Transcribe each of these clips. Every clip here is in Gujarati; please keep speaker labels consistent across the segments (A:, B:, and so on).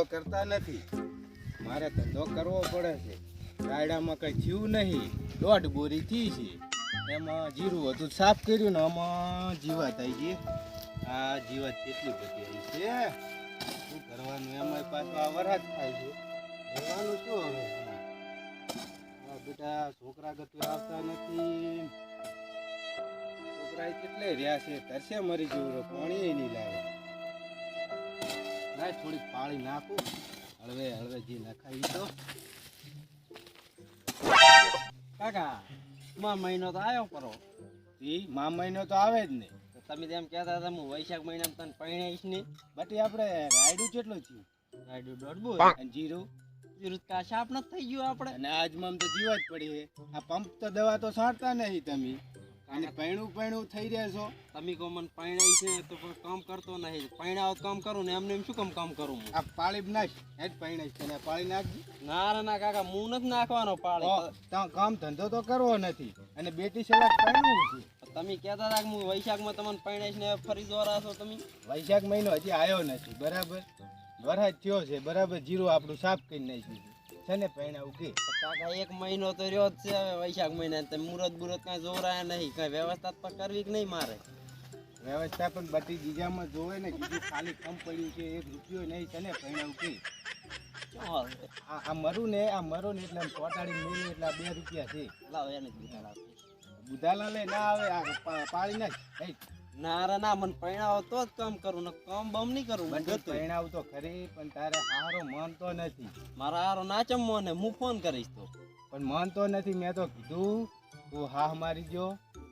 A: ધંધો કરતા નથી. મારે ધંધો કરવો પડે છે. રાયડામાં કઈ થયું નહીં. દોઢ બોરી થઈ છે. એમાં જીરું હતું સાફ કર્યું ને આમાં જીવાત આવી ગઈ. આ જીવાત કેટલી બધી આવી છે. શું કરવાનું? એમાં પાછું આ વરાજ થાય છે. રહેવાનું શું હવે? બેટા છોકરા ગતું આવતા નથી. છોકરા કેટલે રહ્યા છે? તરસે મરી જવું પાણી નહીં લાવે. ના થોડીક પાણી નાખું. હળવે હળવે જે નખાવી તો
B: કાકા માં મહિનો તો આવ્યો કરો
A: એ મા મહિનો તો આવે જ નહીં
B: તો તમે તેમ કહેતા હતા હું વૈશાખ મહિનામાં તને પરણાઈશ નહીં
A: બાકી આપણે રાયડું કેટલું થયું?
B: રાયડું દોડબું
A: અને જીરું?
B: જીરું કા સાપ નથી થઈ ગયું આપણે.
A: અને આજમાં તો જીવા જ પડી આ પંપ તો દવા તો છાંટતા નહીં તમે. અને પૈણું પૈણું થઈ રહ્યા છો.
B: તમે કહો મને પરણાઈ છે તો કામ કરતો નહીં. પરણાવ કામ કરું ને એમને એમ શું કામ કામ કરું
A: આ પાળી જ નાખ. હેડ પૈણાઈ છે ને પાળી નાખજી.
B: ના રે ના કાકા હું નથી નાખવાનો પાળી.
A: તો કામ ધંધો તો કરવો નથી. અને બેટી સલાક પૈણું છે.
B: તમે કહેતા હતા કે હું વૈશાખમાં તમને પરણાઈશ ને ફરી દોરા છો તમે?
A: વૈશાખ મહિનો હજી આવ્યો નથી. બરાબર? વરસાદ થયો છે. બરાબર જીરું આપણું સાફ કરી નાખ્યું છે ને પૈણાવું કે
B: કાકા એક મહિનો તો રહ્યો જ છે હવે વૈશાખ મહિના તમે મુહૂર્ત બુરત કાંઈ જોરાયા નહીં. કાંઈ વ્યવસ્થા તો કરવી કે નહીં મારે?
A: વ્યવસ્થા પણ બધી બીજામાં જોવે ને બીજું ખાલી કમ પડ્યું છે એક રૂપિયો નહીં તને પૈણાવું કે
B: શું હાલ
A: આ મરું ને આ મરો ને એટલે ચોટાડી મેલી એટલે બે રૂપિયા છે.
B: લાવ એને જ બીજા લાવો
A: બુધાલા લે ના આવે આ પા- પાળી નાખ.
B: ના રે ના મને પરણાવો તો જ કામ કરું ને કામ બમ નહીં કરું ગતું.
A: તો ખરી પણ તારે હારો માનતો નથી.
B: મારા હારો ના ચમવો ને હું ફોન કરીશ તો.
A: પણ માનતો નથી મેં તો કીધું તું હા મારી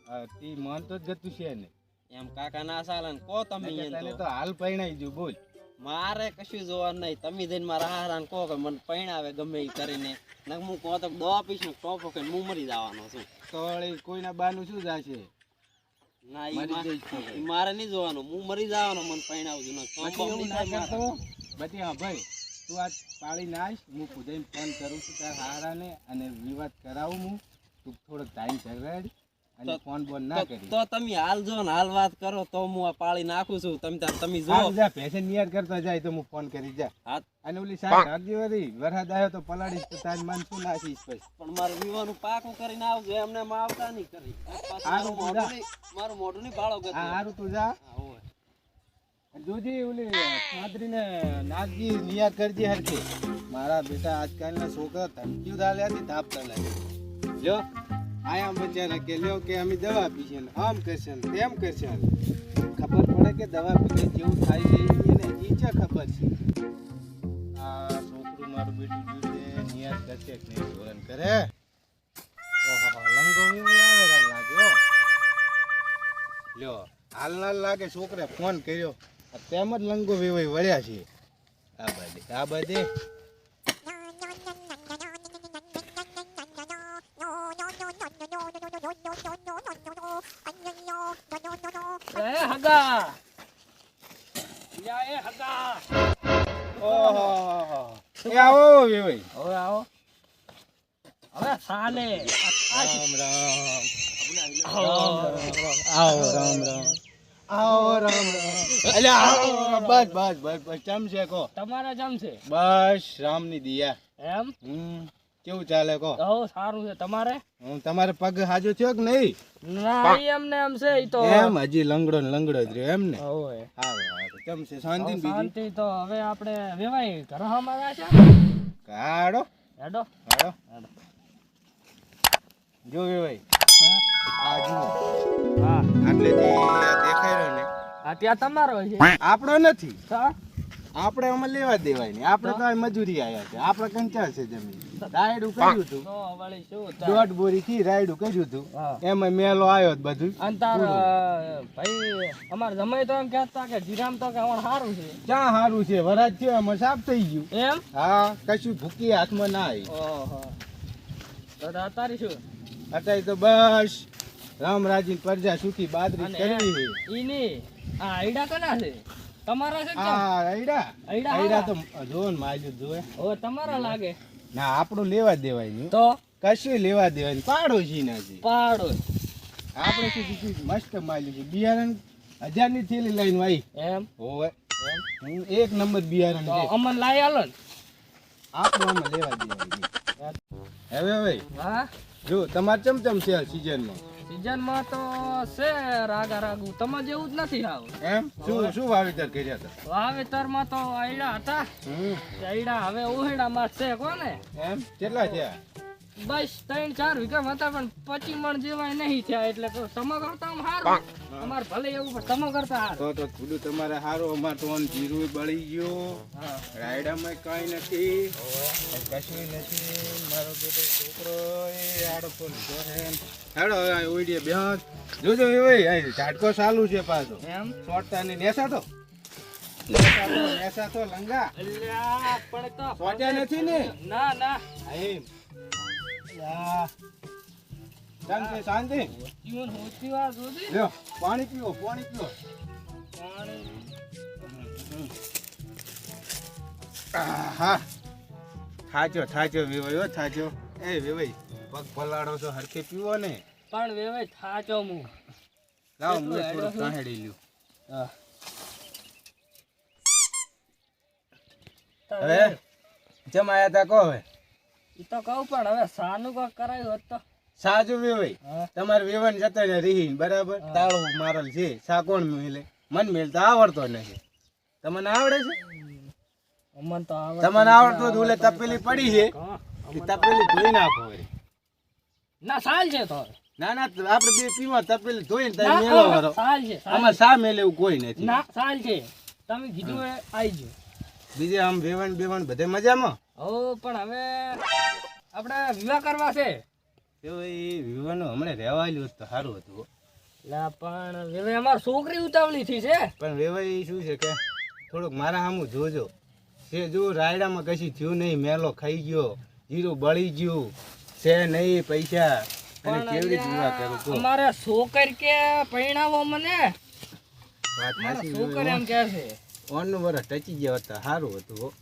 A: અ, તી માનતો જ ગતું છે ને.
B: એમ કાકા ના ચાલે ને કહો તમે
A: તને
B: તો.
A: હાલ પૈણાઈ ગયું બોલ.
B: મારે કશું જોવાનું નહીં તમે જઈને મારા હારા કહો કે મને પરણાવે ગમે એ કરીને. ને હું કહો તો દવા આપીશ ને કહો કે હું મરી જવાનો છું.
A: તો કોઈના બાનું શું જાશે? મરી
B: નહીં જોવાનું. હું મરી જવાનો મને મારે.
A: બધી હા ભાઈ તું આ પાળી નાખ હું ખુદે ફોન કરું છું તારા હારાને અને વિવાદ કરાવું હું. તું થોડોક ટાઈમ ઝઘડ અને ફોન બોન ના કરી.
B: તો તમે હાલ જો ને હાલ વાત કરો તો હું આ પાળી નાખું છું. તમે તાર- તમે જો
A: જા પેશન નિયર કરતા જાય તો હું ફોન કરી જા.
B: હા.
A: અને ઓલી સાહેબ વળી વરસાદ આવ્યો તો પલાડી તો તારી મન શું નાખીશ પછી?
B: પણ મારે વિવાનું પાકું કરીને આવજો એમને માં આવતા નહીં કરી. મારું મોઢું નહીં- મારું મોઢું નહીં ભાળો ગતું.
A: હારું તું જા. જોજી ઓલી છાત્રીને નાગજી નિયાર કરજે હરખી. મારા બેટા આજકાલના છોકરા ધમકીઓ દાલ્યાથી ધાપતા લાગે લ્યો આયા બચારા કે લ્યો કે અમે દવા પીશે ને આમ કરશે ને તેમ કરશે ને. ખબર પડે કે દવા પીને જેવું થાય છે એને ઈચ્છા ખબર છે. આ છોકરું મારું બેટું જોયું છે નિયાત કરશે કે નહીં ધોરણ કરે. ઓહો લંગોવી આવે લાગ્યો લ્યો, હાલ ના લાગે છોકરે ફોન કર્યો. તેમ જ લંગો વિવય વળ્યા છે. આ બધે આ બધે
C: એ
A: આવો
C: હવે આવો. હવે સાલે.
A: રામ રામ. આવો રામ રામ. આવો રામ રામ. આવો બસ બસ બસ બસ. છે કો?
C: તમારે જમશે
A: બસ રામની દિયા.
C: એમ?
A: હમ. કેવું ચાલે કો
C: તો સારું છે. તમારે?
A: હું તમારે પગ હાજો થયો કે નહીં?
C: ના એમને એમ છે ઈ તો
A: એમ? હજી લંગડો ને લંગડો જ રહ્યો એમ ને? હારું હારું. કેમ છે? શાંતિ ને બીજી?
C: શાંતિ તો હવે આપણે વેવાય ઘર અમારા છે.
A: કાઢો
C: હેડો.
A: હેડો. જો વેવાય આ જુઓ.
C: હા.
A: આટલેથી દેખાય રહ્યો ને.
C: આ ત્યાં તમારો છે.
A: આપણો નથી.
C: હા.
A: આપણે આમાં લેવા દેવાય નહીં આપણે તો મજૂરી આવ્યા છે. આપણે કંચા છે જમીન? રાયડું કર્યું હતું
C: તો વળી શું? થાય?
A: દોઢ બોરી થી રાયડું કર્યું હતું એમાં મેલો આવ્યો બધું.
C: અને ભાઈ અમાર જમાઈ તો એમ કહેતા કે જીરામ તો કે હમણાં સારું છે.
A: ક્યાં સારું છે? વરાજ થયો એમાં સાફ થઈ ગયું.
C: એમ?
A: હા કશું ભૂકી હાથમાં ના આવી.
C: ઓહો. તો તો અત્યારે શું?
A: અત્યારે તો બસ. રામરાજી પ્રજા સુખી બાદરી કરવી છે.
C: ઈ આ આઈડા કના છે? તમારા છે
A: આ આઈડા
C: આયડા
A: તો જો ને માજુ જોવે
C: ઓ તમારા લાગે.
A: ના આપણું લેવા દેવાય નહીં.
C: તો?
A: કશું લેવા દેવાય નહીં. પાડોશી ના છે
C: પાડો.
A: આપણે શું મસ્ત માલ્યું છે. બિયારણ હજારની થેલી લઈને આવી
C: એમ?
A: હોવે. હું એક નંબર બિયારણ છે
C: અમન લાઈ આલો ને.
A: આપણું આમાં લેવા દેવાય હવે હવે.
C: હા.
A: જો તમારે ચમચમ છે સિઝનમાં
C: સિઝનમાં તો છે રાગા રાગુ તમે જેવું જ નથી આવ
A: એમ? શું શું વાવેતર કર્યા હતા?
C: વાવેતરમાં તો આયડા હતા. આયડા હવે ઉહેડામાં છે કોને?
A: એમ? કેટલા છે
C: બસ ત્રણ ચાર વીઘા હતા પણ પચી મણ જેવાય નહીં થયા એટલે તો તમે કરતા આમ સારું અમારે ભલે એવું પણ તમે કરતા સારું
A: તો તો થોડું તમારે સારું અમાર તો ઓન જીરું બળી ગયો.
C: હા.
A: રાયડામાં કઈ નથી. કશું નથી. મારો બેટો છોકરો એ આડો ફોન હેડો ઓઈડીએ બેહત જોજો એ ભાઈ આ ઝાટકો ચાલુ છે પાછો.
C: એમ?
A: સોટતા ને નેસા તો? નેસા તો લંગા.
C: અલ્યા પણ તો
A: સોટ્યા નથી ને?
C: ના ના.
A: એમ. શાંતિ
C: જીવન હોતી વાત હોતી
A: લ્યો પાણી પીવો પાણી પીવો હા થાચો થાચો વેવાઈ થાચો એ વેવાઈ પગ પલાળો છો હરખે પીવો ને.
C: પણ વેવાય થાચો હું.
A: લાવ
C: મને
A: થોડું સાહેડી લ્યો.
C: હા.
A: હવે? જમાયા તા કહો હવે?
C: તો કહું પણ હવે સાનું કોક કરાયું હોત તો.
A: સાજુ વેવાઈ. તમારે વેવન જતા ને રીહીન બરાબર? તાળું મારલ છે સા કોણ મિલે. મન મેલતા આવડતો નથી. તમને આવડે છે?
C: અમન તો આવડે
A: તમને આવડતો ધૂલે તપેલી પડી છે? એ તપેલી ધોઈ નાખો
C: ના સાલ છે તો
A: ના ના આપણે બે પીવા તપેલી ધોઈને તમે મેળો કરો.
C: સાલ છે
A: આમાં સા મેલે એવું કોઈ નથી.
C: ના સાલ છે. તમે કીધું એ આવી ગયું.
A: બીજે આમ વેવણ બેવણ બધે મજામાં?
C: હો પણ હવે આપણે વિવાહ કરવા છે
A: તો એ હમણાં રહેવાયેલું તો સારું હતું હો.
C: પણ હવે અમાર છોકરી ઉતાવળી થઈ છે
A: પણ વેવાઈ શું છે કે થોડુંક મારા સામું જોજો છે જો રાયડામાં કશી થયું નહીં મેલો ખાઈ ગયો જીરું બળી ગયું છે નહીં પૈસા અને કેવી રીતે વિવાહ કરું કહો.
C: અમારે છોકર કે પરણાવો મને
A: વાત
C: છોકર એમ કે છે
A: ઓનનું વરસ ટચી ગયા હતા સારું હતું.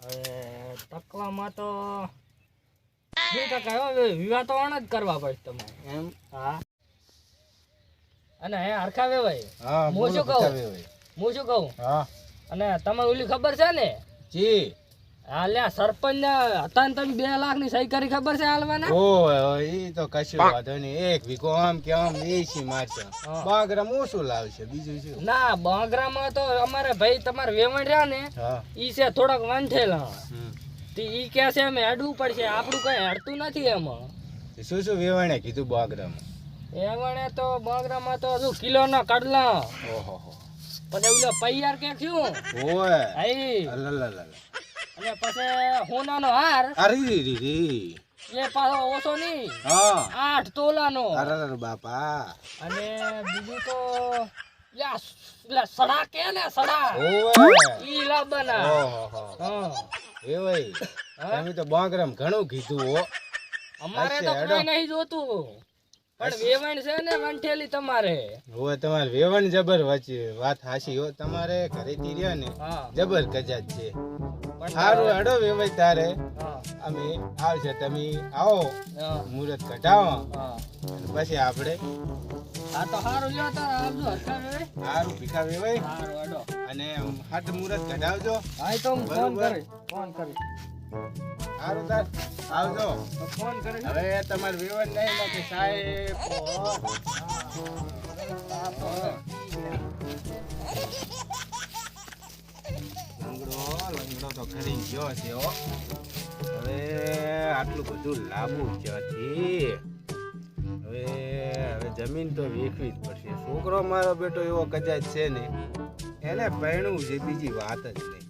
C: હવે તકવામાં તો શું ટકા વિવાહ તો અણ જ કરવા પડશે તમારે
A: એમ?
C: હા. અને હે હરખા વેવાય.
A: હા
C: શું કહું? હું શું કહું?
A: હા.
C: અને તમારે ઓલી ખબર છે ને?
A: જી.
C: હા લ્યા સરપંચ હતા ને તમે બે લાખની સહી કરી ખબર છે હાલવાના?
A: ઓ એ તો કશું વાંધો નહીં. એક વીકો આમ કે આમ એસી મારશે?
C: હા.
A: બાગરા ઓછું લાવશે? બીજું શું?
C: ના બાંગરામાં તો અમારે ભાઈ તમારે વેવણ રહ્યા ને ઈ છે થોડાક
A: હમ.
C: તે ઈ કે છે અમે હેડવું પડશે. આપણું કઈ હેડતું નથી એમાં.
A: તે શું શું વેવણે કીધું બાગરામાં?
C: એવણે તો બાંગરામાં તો હજુ કિલો ના કડલા.
A: ઓહો હો.
C: પછી ઓલો પૈયાર કે શું
A: ઓય.
C: આઈ
A: અલલલલ.
C: અને પછી હોનાનો હાર.
A: અરે રી રી રી.
C: એ પાછો ઓછો નહીં.
A: હા.
C: આઠ તોલાનો.
A: અરર બાપા.
C: અને બીજું તો લ્યા સડા કે ને સડા?
A: ઓય
C: ઈ લાવવાના
A: ઓહો હા. એ ભાઈ તમે તો બાગરામ ઘણું કીધું હો.
C: અમારે તો. નહીં જોતું. પણ વેવણ છે ને વંઠેલી તમારે.
A: હવે તમારે વેવણ જબર વચ્ચે વાત હાસી હો. તમારે ઘરે રહ્યા ને જબર કજાત છે. સારું હેડો વેવાય તારે. અમે આવશે તમે આવો. મુહૂર્ત કઢાવો. પછી આપણે
C: હા તો સારું લ્યો તો આવજો
A: સારું ભીખા વેવાય.
C: સારું હેડો.
A: અને હાથ મુહૂર્ત કઢાવજો.
C: હા તો હું ફોન. કરી ફોન કરી
A: સારું તાર. આવજો.
C: ફોન કરી
A: હવે તમારે વેવણ નહીં નથી સાહેબ ગયો છે હો હવે આટલું બધું લાંબુ ક્યાંથી હવે હવે જમીન તો વેચવી જ પડશે છોકરો મારો બેટો એવો કદાચ છે ને એને પરણવું છે બીજી વાત જ નહીં.